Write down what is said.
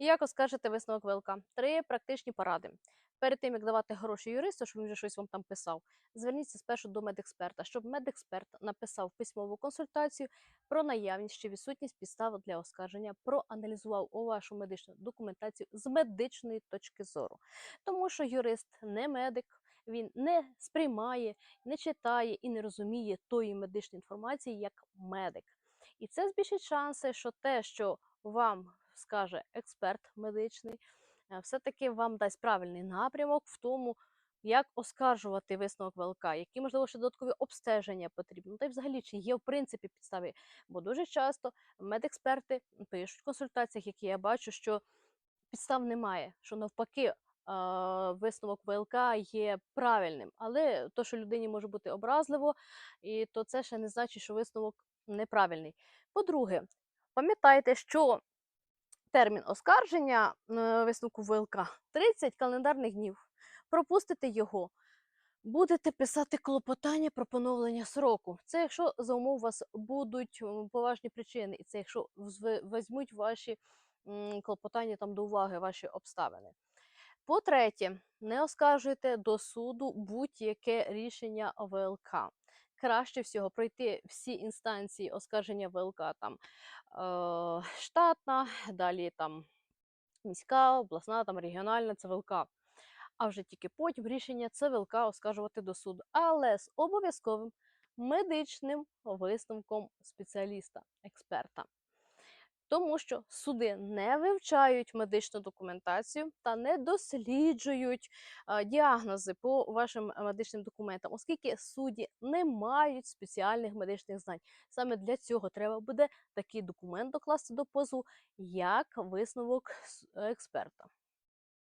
Як оскаржити висновок ВЛК? Три практичні поради. Перед тим, як давати гроші юристу, щоб він вже щось вам там писав, зверніться спершу до медексперта, щоб медексперт написав письмову консультацію про наявність чи відсутність підстав для оскарження, проаналізував у вашу медичну документацію з медичної точки зору. Тому що юрист не медик, він не сприймає, не читає і не розуміє тої медичної інформації як медик. І це збільшить шанси, що те, що вам скаже експерт медичний, е, все-таки вам дасть правильний напрямок в тому, як оскаржувати висновок ВЛК, які, можливо, ще додаткові обстеження потрібно, та й взагалі, чи є в принципі підстави. Бо дуже часто медексперти пишуть в консультаціях, які я бачу, що підстав немає, що навпаки. Висновок ВЛК є правильним, але то, що людині може бути образливо, і то це ще не значить, що висновок неправильний. По-друге, пам'ятайте, що термін оскарження е, висновку ВЛК 30 календарних днів. Пропустите його, будете писати клопотання про поновлення сроку. Це якщо за умов у вас будуть поважні причини, і це якщо візьмуть ваші клопотання там до уваги, ваші обставини. По-третє, не оскаржуйте до суду будь-яке рішення ВЛК. Краще всього пройти всі інстанції оскарження ВЛК там е, далі там міська, обласна, там регіональна ЦВЛК. А вже тільки потім рішення ЦВЛК оскаржувати до суду, але з обов'язковим медичним висновком спеціаліста, експерта. Тому що суди не вивчають медичну документацію та не досліджують а, діагнози по вашим е, медичним документам, оскільки судді не мають спеціальних медичних знань. Саме для цього треба буде такий документ докласти до позову, як висновок експерта.